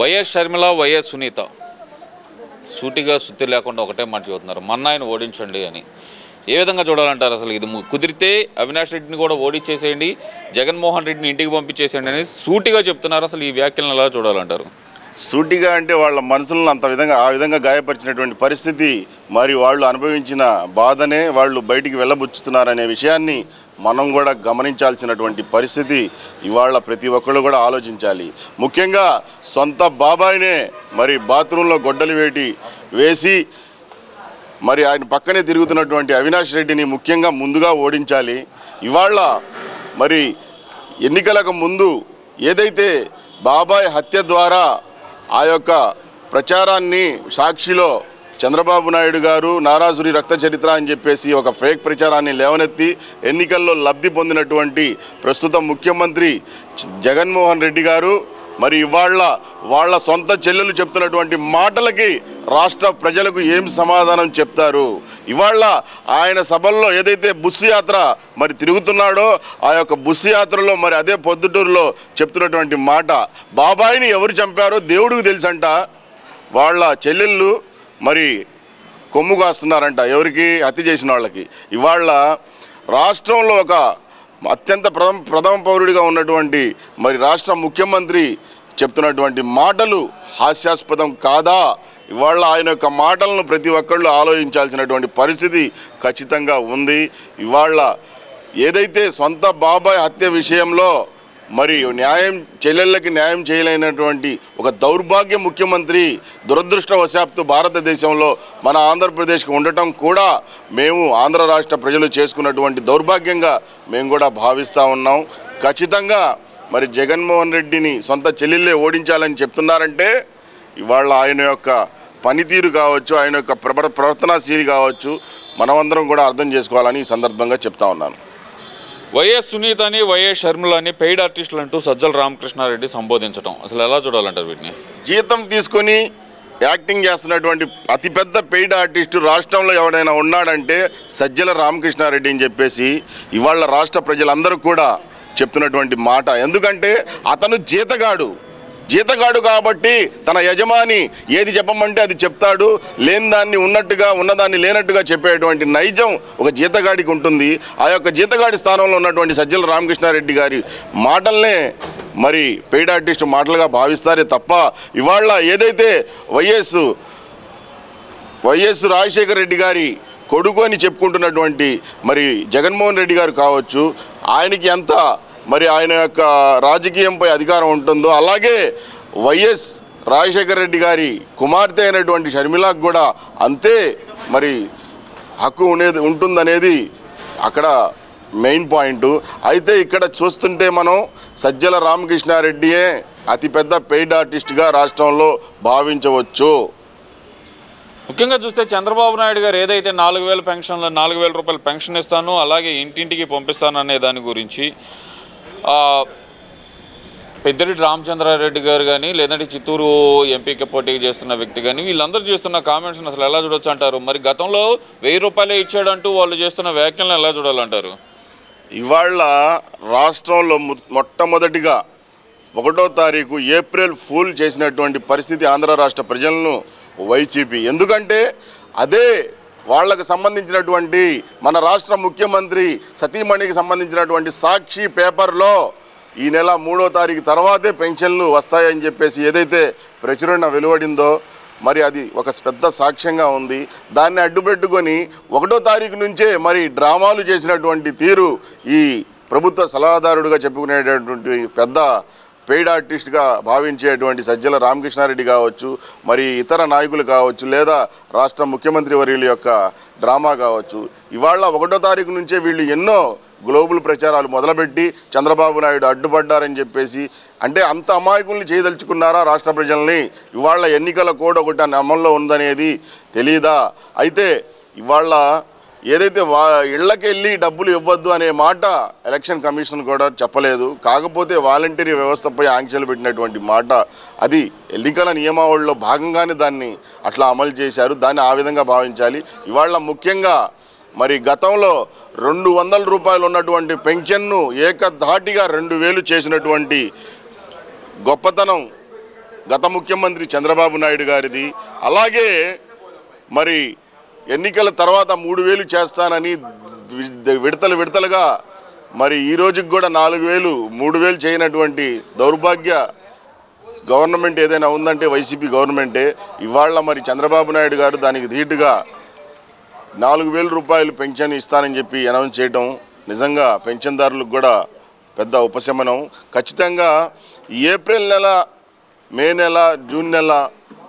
YS Sharmila YS Sunitha. సూటిగా సుత్తి లేకుండా ఒకటే మాట చెబుతున్నారు. మన్నాయన ఓడించండి అని. ఏ విధంగా చూడాలంటారు అసలు ఇది కుదిరితే అవినాష్ రెడ్డిని కూడా ఓడించేసేయండి జగన్మోహన్ రెడ్డిని ఇంటికి పంపించేసేయండి అని సూటిగా చెప్తున్నారు అసలు ఈ వ్యాఖ్యలను ఎలా చూడాలంటారు? సూటిగా అంటే వాళ్ళ మనసులను అంత విధంగా ఆ విధంగా గాయపరిచినటువంటి పరిస్థితి మరి వాళ్ళు అనుభవించిన బాధనే వాళ్ళు బయటికి వెళ్ళబుచ్చుతున్నారనే విషయాన్ని మనం కూడా గమనించాల్సినటువంటి పరిస్థితి ఇవాళ ప్రతి ఒక్కళ్ళు కూడా ఆలోచించాలి. ముఖ్యంగా సొంత బాబాయినే మరి బాత్రూంలో గొడ్డలి వేటి వేసి మరి ఆయన పక్కనే తిరుగుతున్నటువంటి అవినాష్ రెడ్డిని ముఖ్యంగా ముందుగా ఓడించాలి. ఇవాళ మరి ఎన్నికలకు ముందు ఏదైతే బాబాయ్ హత్య ద్వారా ఆ యొక్క ప్రచారాన్ని సాక్షిలో చంద్రబాబు నాయుడు గారు నారాసురి రక్త చరిత్ర అని చెప్పేసి ఒక ఫేక్ ప్రచారాన్ని లేవనెత్తి ఎన్నికల్లో లబ్ధి పొందినటువంటి ప్రస్తుత ముఖ్యమంత్రి జగన్మోహన్ రెడ్డి గారు మరి ఇవాళ వాళ్ళ సొంత చెల్లెలు చెప్తున్నటువంటి మాటలకి రాష్ట్ర ప్రజలకు ఏం సమాధానం చెప్తారు? ఇవాళ ఆయన సభల్లో ఏదైతే బుస్సు యాత్ర మరి తిరుగుతున్నాడో ఆ యొక్క బుస్సు యాత్రలో మరి అదే పొద్దుటూరులో చెప్తున్నటువంటి మాట బాబాయిని ఎవరు చంపారో దేవుడికి తెలుసంట. వాళ్ళ చెల్లెళ్ళు మరి కొమ్ము కాస్తున్నారంట ఎవరికి? హత్య చేసిన వాళ్ళకి. ఇవాళ రాష్ట్రంలో ఒక అత్యంత ప్రథమ ప్రథమ పౌరుడిగా ఉన్నటువంటి మరి రాష్ట్ర ముఖ్యమంత్రి చెప్తున్నటువంటి మాటలు హాస్యాస్పదం కాదా? ఇవాళ ఆయన యొక్క మాటలను ప్రతి ఒక్కళ్ళు ఆలోచించాల్సినటువంటి పరిస్థితి ఖచ్చితంగా ఉంది. ఇవాళ ఏదైతే సొంత బాబాయ్ హత్య విషయంలో మరి న్యాయం చెల్లెళ్ళకి న్యాయం చేయలేనటువంటి ఒక దౌర్భాగ్య ముఖ్యమంత్రి దురదృష్టవశాత్తు భారతదేశంలో మన ఆంధ్రప్రదేశ్కి ఉండటం కూడా మేము ఆంధ్ర రాష్ట్ర ప్రజలు చేసుకున్నటువంటి దౌర్భాగ్యంగా మేము కూడా భావిస్తూ ఉన్నాం. ఖచ్చితంగా మరి జగన్మోహన్ రెడ్డిని సొంత చెల్లెళ్ళే ఓడించాలని చెప్తున్నారంటే ఇవాళ ఆయన యొక్క పనితీరు కావచ్చు ఆయన యొక్క ప్రవర్తనాశీలి కావచ్చు మనమందరం కూడా అర్థం చేసుకోవాలని ఈ సందర్భంగా చెప్తా ఉన్నాను. వైఎస్ సునీత అని వైఎస్ షర్మిల అని పెయిడ్ ఆర్టిస్టులు అంటూ సజ్జల రామకృష్ణారెడ్డి సంబోధించడం అసలు ఎలా చూడాలంటారు వీటిని? జీతం తీసుకొని యాక్టింగ్ చేస్తున్నటువంటి అతిపెద్ద పెయిడ్ ఆర్టిస్టు రాష్ట్రంలో ఎవడైనా ఉన్నాడంటే సజ్జల రామకృష్ణారెడ్డి అని చెప్పేసి ఇవాళ రాష్ట్ర ప్రజలందరూ కూడా చెప్తున్నటువంటి మాట. ఎందుకంటే అతను జీతగాడు. జీతగాడు కాబట్టి తన యజమాని ఏది చెప్పమంటే అది చెప్తాడు. లేని దాన్ని ఉన్నట్టుగా ఉన్నదాన్ని లేనట్టుగా చెప్పేటువంటి నైజం ఒక జీతగాడికి ఉంటుంది. ఆ యొక్క జీతగాడి స్థానంలో ఉన్నటువంటి సజ్జల రామకృష్ణారెడ్డి గారి మాటల్నే మరి పెయిడ్ ఆర్టిస్ట్ మాటలుగా భావిస్తారే తప్ప ఇవాళ ఏదైతే వైఎస్ వైఎస్ రాజశేఖర రెడ్డి గారి కొడుకు అని చెప్పుకుంటున్నటువంటి మరి జగన్మోహన్ రెడ్డి గారు కావచ్చు ఆయనకి ఎంత మరి ఆయన యొక్క రాజకీయంపై అధికారం ఉంటుందో అలాగే వైఎస్ రాజశేఖర రెడ్డి గారి కుమార్తె అయినటువంటి షర్మిలకు కూడా అంతే మరి హక్కు ఉండేది ఉంటుందనేది అక్కడ మెయిన్ పాయింట్. అయితే ఇక్కడ చూస్తుంటే మనం సజ్జల రామకృష్ణారెడ్డియే అతిపెద్ద పెయిడ్ ఆర్టిస్ట్గా రాష్ట్రంలో భావించవచ్చు. ముఖ్యంగా చూస్తే చంద్రబాబు నాయుడు గారు ఏదైతే నాలుగు వేల పెన్షన్లు నాలుగు వేల రూపాయలు పెన్షన్ ఇస్తాను అలాగే ఇంటింటికి పంపిస్తాను అనే దాని గురించి పెద్దిరెడ్డి రామచంద్రారెడ్డి గారు కానీ లేదంటే చిత్తూరు ఎంపీకి పోటీ చేస్తున్న వ్యక్తి కానీ వీళ్ళందరూ చేస్తున్న కామెంట్స్ అసలు ఎలా చూడొచ్చు అంటారు? మరి గతంలో వెయ్యి రూపాయలే ఇచ్చాడంటూ వాళ్ళు చేస్తున్న వ్యాఖ్యలను ఎలా చూడాలంటారు? ఇవాళ రాష్ట్రంలో మొట్టమొదటిగా ఒకటో తారీఖు ఏప్రిల్ ఫూల్ చేసినటువంటి పరిస్థితి ఆంధ్ర రాష్ట్ర ప్రజలను వైసీపీ. ఎందుకంటే అదే వాళ్ళకు సంబంధించినటువంటి మన రాష్ట్ర ముఖ్యమంత్రి సతీమణికి సంబంధించినటువంటి సాక్షి పేపర్లో ఈ నెల మూడో తారీఖు తర్వాతే పెన్షన్లు వస్తాయని చెప్పేసి ఏదైతే ప్రచురణ వెలువడిందో మరి అది ఒక పెద్ద సాక్ష్యంగా ఉంది. దాన్ని అడ్డుపెట్టుకొని ఒకటో తారీఖు నుంచే మరి డ్రామాలు చేసినటువంటి తీరు ఈ ప్రభుత్వ సలహాదారుడుగా చెప్పుకునేటటువంటి పెద్ద పెయిడ్ ఆర్టిస్ట్గా భావించేటువంటి సజ్జల రామకృష్ణారెడ్డి కావచ్చు మరి ఇతర నాయకులు కావచ్చు లేదా రాష్ట్ర ముఖ్యమంత్రి వర్యుల యొక్క డ్రామా కావచ్చు ఇవాళ ఒకటో తారీఖు నుంచే వీళ్ళు ఎన్నో గ్లోబల్ ప్రచారాలు మొదలుపెట్టి చంద్రబాబు నాయుడు అడ్డుపడ్డారని చెప్పేసి అంటే అంత అమాయకుల్ని చేయదలుచుకున్నారా రాష్ట్ర ప్రజల్ని? ఇవాళ ఎన్నికల కోడ్ ఒకటి అమల్లో ఉందనేది తెలియదా అయితే ఇవాళ ఏదైతే వా ఇళ్ళకి వెళ్ళి డబ్బులు ఇవ్వద్దు అనే మాట ఎలక్షన్ కమిషన్ కూడా చెప్పలేదు. కాకపోతే వాలంటీరీ వ్యవస్థపై ఆంక్షలు పెట్టినటువంటి మాట అది ఎన్నికల నియమావళిలో భాగంగానే దాన్ని అట్లా అమలు చేశారు. దాన్ని ఆ విధంగా భావించాలి. ఇవాళ ముఖ్యంగా మరి గతంలో రెండు వందల రూపాయలు ఉన్నటువంటి పెన్షన్ను ఏకధాటిగా రెండు వేలు చేసినటువంటి గొప్పతనం గత ముఖ్యమంత్రి చంద్రబాబు నాయుడు గారిది. అలాగే మరి ఎన్నికల తర్వాత మూడు వేలు చేస్తానని విడతలు విడతలుగా మరి ఈ రోజుకి కూడా నాలుగు వేలు మూడు వేలు చేయనటువంటి దౌర్భాగ్య గవర్నమెంట్ ఏదైనా ఉందంటే వైసీపీ గవర్నమెంటే. ఇవాళ మరి చంద్రబాబు నాయుడు గారు దానికి ధీటుగా నాలుగు వేల రూపాయలు పెన్షన్ ఇస్తానని చెప్పి అనౌన్స్ చేయడం నిజంగా పెన్షన్దారులకు కూడా పెద్ద ఉపశమనం. ఖచ్చితంగా ఏప్రిల్ నెల మే నెల జూన్ నెల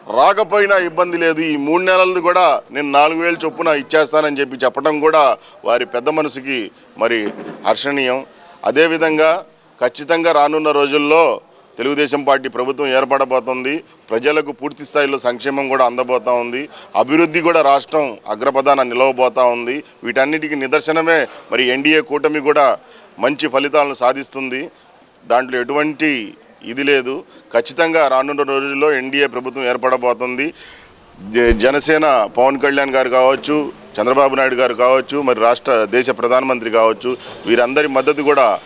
రాకపోయినా ఇబ్బంది లేదు. ఈ మూడు నెలలు కూడా నేను నాలుగు వేలు చొప్పున ఇచ్చేస్తానని చెప్పి చెప్పడం కూడా వారి పెద్ద మనసుకి మరి హర్షణీయం. అదేవిధంగా ఖచ్చితంగా రానున్న రోజుల్లో తెలుగుదేశం పార్టీ ప్రభుత్వం ఏర్పడబోతోంది. ప్రజలకు పూర్తి స్థాయిలో సంక్షేమం కూడా అందబోతా ఉంది. అభివృద్ధి కూడా రాష్ట్రం అగ్రపదాన నిలవబోతా ఉంది. వీటన్నిటికీ నిదర్శనమే మరి ఎన్డీఏ కూటమి కూడా మంచి ఫలితాలను సాధిస్తుంది. దాంట్లో ఎటువంటి ఇది లేదు. ఖచ్చితంగా రానున్న రోజుల్లో ఎన్డీఏ ప్రభుత్వం ఏర్పడబోతుంది. జ- జనసేన పవన్ కళ్యాణ్ గారు కావచ్చు చంద్రబాబు నాయుడు గారు కావచ్చు మరి రాష్ట్ర దేశ ప్రధానమంత్రి కావచ్చు వీరందరి మద్దతు కూడా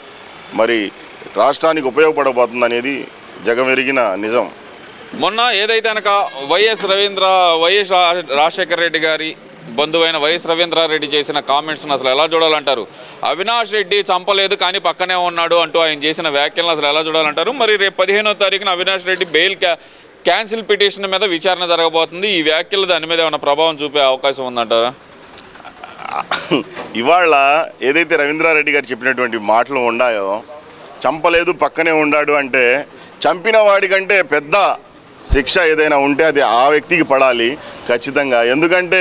మరి రాష్ట్రానికి ఉపయోగపడబోతుంది అనేది జగమెరిగిన నిజం. మొన్న ఏదైతే కనుక వైఎస్ రవీంద్ర వైఎస్ రాజశేఖర రెడ్డి గారి బంధువైన వైఎస్ రవీంద్రారెడ్డి చేసిన కామెంట్స్ని అసలు ఎలా చూడాలంటారు? అవినాష్ రెడ్డి చంపలేదు కానీ పక్కనే ఉన్నాడు అంటూ ఆయన చేసిన వ్యాఖ్యలను అసలు ఎలా చూడాలంటారు? మరి రేపు పదిహేనో తారీఖున అవినాష్ రెడ్డి బెయిల్ క్యా క్యాన్సిల్ పిటిషన్ మీద విచారణ జరగబోతుంది. ఈ వ్యాఖ్యలు దాని మీద ఏమైనా ప్రభావం చూపే అవకాశం ఉందంటారా? ఇవాళ ఏదైతే రవీంద్రారెడ్డి గారు చెప్పినటువంటి మాటలు ఉన్నాయో చంపలేదు పక్కనే ఉన్నాడు అంటే చంపిన వాడికంటే పెద్ద శిక్ష ఏదైనా ఉంటే అది ఆ వ్యక్తికి పడాలి ఖచ్చితంగా. ఎందుకంటే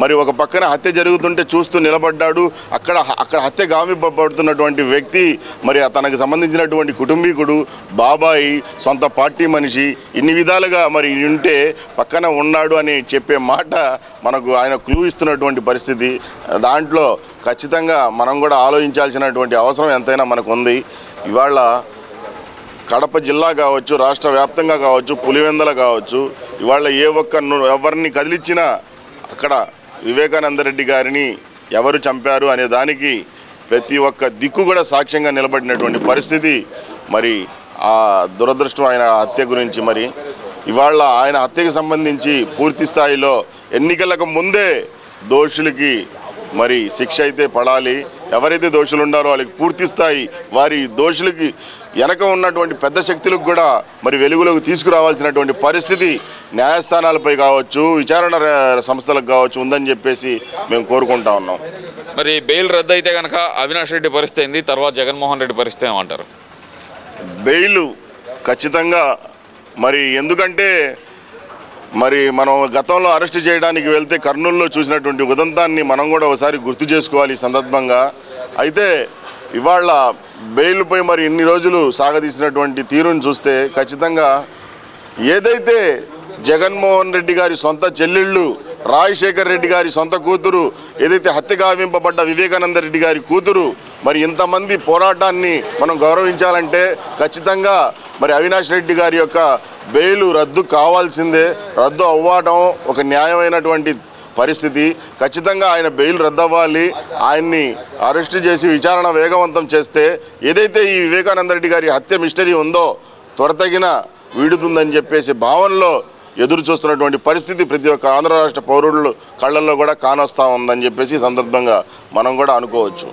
మరి ఒక పక్కన హత్య జరుగుతుంటే చూస్తూ నిలబడ్డాడు అక్కడ అక్కడ హత్య గామిపబడుతున్నటువంటి వ్యక్తి మరి తనకు సంబంధించినటువంటి కుటుంబీకుడు బాబాయి సొంత పార్టీ మనిషి ఇన్ని విధాలుగా మరి ఉంటే పక్కన ఉన్నాడు అని చెప్పే మాట మనకు ఆయన క్లూ ఇస్తున్నటువంటి పరిస్థితి. దాంట్లో ఖచ్చితంగా మనం కూడా ఆలోచించాల్సినటువంటి అవసరం ఎంతైనా మనకు ఉంది. ఇవాళ కడప జిల్లా కావచ్చు రాష్ట్ర వ్యాప్తంగా కావచ్చు పులివెందల కావచ్చు ఇవాళ ఏ ఒక్క ఎవరిని కదిలిచ్చినా అక్కడ వివేకానంద రెడ్డి గారిని ఎవరు చంపారు అనే దానికి ప్రతి ఒక్క దిక్కు కూడా సాక్ష్యంగా నిలబడినటువంటి పరిస్థితి. మరి ఆ దురదృష్టం ఆయన హత్య గురించి మరి ఇవాళ ఆయన హత్యకు సంబంధించి పూర్తి స్థాయిలో ఎన్నికలకు ముందే దోషులకి మరి శిక్ష అయితే పడాలి. ఎవరైతే దోషులు ఉన్నారో వాళ్ళకి పూర్తి స్థాయి వారి దోషులకి వెనక ఉన్నటువంటి పెద్ద శక్తులకు కూడా మరి వెలుగులోకి తీసుకురావాల్సినటువంటి పరిస్థితి న్యాయస్థానాలపై కావచ్చు విచారణ సంస్థలకు కావచ్చు ఉందని చెప్పేసి మేము కోరుకుంటా ఉన్నాం. మరి బెయిల్ రద్దు అయితే కనుక అవినాష్ రెడ్డి పరిస్థితి ఏంది? తర్వాత జగన్మోహన్ రెడ్డి పరిస్థితి ఏమంటారు? బెయిల్ ఖచ్చితంగా మరి ఎందుకంటే మరి మనం గతంలో అరెస్ట్ చేయడానికి వెళ్తే కర్నూలులో చూసినటువంటి ఉదంతాన్ని మనం కూడా ఒకసారి గుర్తు చేసుకోవాలి ఈ సందర్భంగా. అయితే ఇవాళ బెయిల్పై మరి ఇన్ని రోజులు సాగదీసినటువంటి తీరుని చూస్తే ఖచ్చితంగా ఏదైతే జగన్మోహన్ రెడ్డి గారి సొంత చెల్లెళ్ళు రాజశేఖర్ రెడ్డి గారి సొంత కూతురు ఏదైతే హత్య గావింపబడ్డ వివేకానంద రెడ్డి గారి కూతురు మరి ఇంతమంది పోరాటాన్ని మనం గౌరవించాలంటే ఖచ్చితంగా మరి అవినాష్ రెడ్డి గారి యొక్క బెయిలు రద్దు కావాల్సిందే రద్దు అవ్వడం ఒక న్యాయమైనటువంటి పరిస్థితి. ఖచ్చితంగా ఆయన బెయిల్ రద్దవ్వాలి. ఆయన్ని అరెస్ట్ చేసి విచారణ వేగవంతం చేస్తే ఏదైతే ఈ వివేకానంద రెడ్డి గారి హత్య మిస్టరీ ఉందో త్వరతగిన వీడుతుందని చెప్పేసి భావనలో ఎదురు చూస్తున్నటువంటి పరిస్థితి ప్రతి ఒక్క ఆంధ్ర రాష్ట్ర పౌరులు కళ్ళల్లో కూడా కానొస్తా ఉందని చెప్పేసి సందర్భంగా మనం కూడా అనుకోవచ్చు.